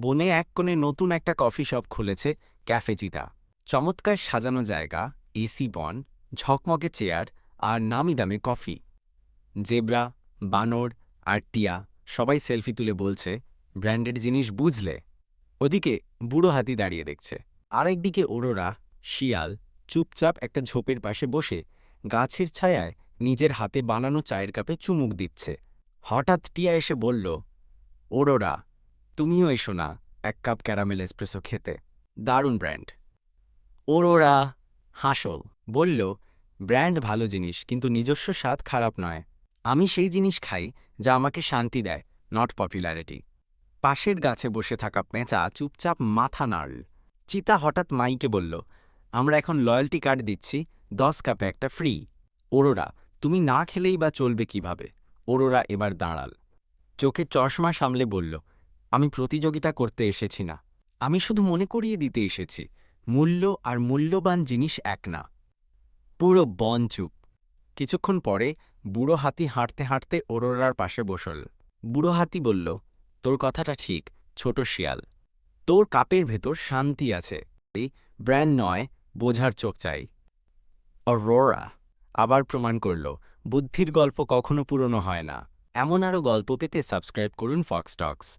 বনে এক কোণে নতুন একটা কফি শপ খুলেছে ক্যাফে চিতা চমৎকার সাজানো জায়গা, এসি বন, ঝকমকে চেয়ার আর নামি দামে কফি। জেব্রা, বানর আর টিয়া সবাই সেলফি তুলে বলছে, ব্র্যান্ডেড জিনিস বুঝলে? ওদিকে বুড়ো হাতি দাঁড়িয়ে দেখছে। আরেকদিকে ওরোরা, শিয়াল, চুপচাপ একটা ঝোপের পাশে বসে গাছের ছায়ায় নিজের হাতে বানানো চায়ের কাপে চুমুক দিচ্ছে। হঠাৎ টিয়া এসে বলল, ওরোরা তুমিও এসো না, এক কাপ ক্যারামেল এসপ্রেসো খেতে। দারুণ ব্র্যান্ড। ওরোরা হাসল, বলল, ব্র্যান্ড ভালো জিনিস, কিন্তু নিজস্ব স্বাদ খারাপ নয়। আমি সেই জিনিস খাই যা আমাকে শান্তি দেয় নট পপুলারিটি পাশের গাছে বসে থাকা পেঁচা চুপচাপ মাথা নাড়ল। চিতা হঠাৎ মাইকে বলল, আমরা এখন লয়্যালটি কার্ড দিচ্ছি, দশ কাপে একটা ফ্রি। ওরোরা, তুমি না খেলেই বা চলবে কীভাবে? ওরোরা এবার দাঁড়াল। চোখে চশমা সামলে বলল আমি প্রতিযোগিতা করতে এসেছি না। আমি শুধু মনে করিয়ে দিতে এসেছি, মূল্য আর মূল্যবান জিনিস এক না। পুরো বন চুপ। কিছুক্ষণ পরে বুড়ো হাতি হাঁটতে হাঁটতে ওরোরার পাশে বসল। বুড়ো হাতি বলল, তোর কথাটা ঠিক, ছোট শিয়াল। তোর কাপের ভেতর শান্তি আছে। ব্র্যান্ড নয়, বোঝার চোখ চাই। অরোরা আবার প্রমাণ করল, বুদ্ধির গল্প কখনো পুরনো হয় না। এমন আরও গল্প পেতে সাবস্ক্রাইব করুন ফক্স টক্স।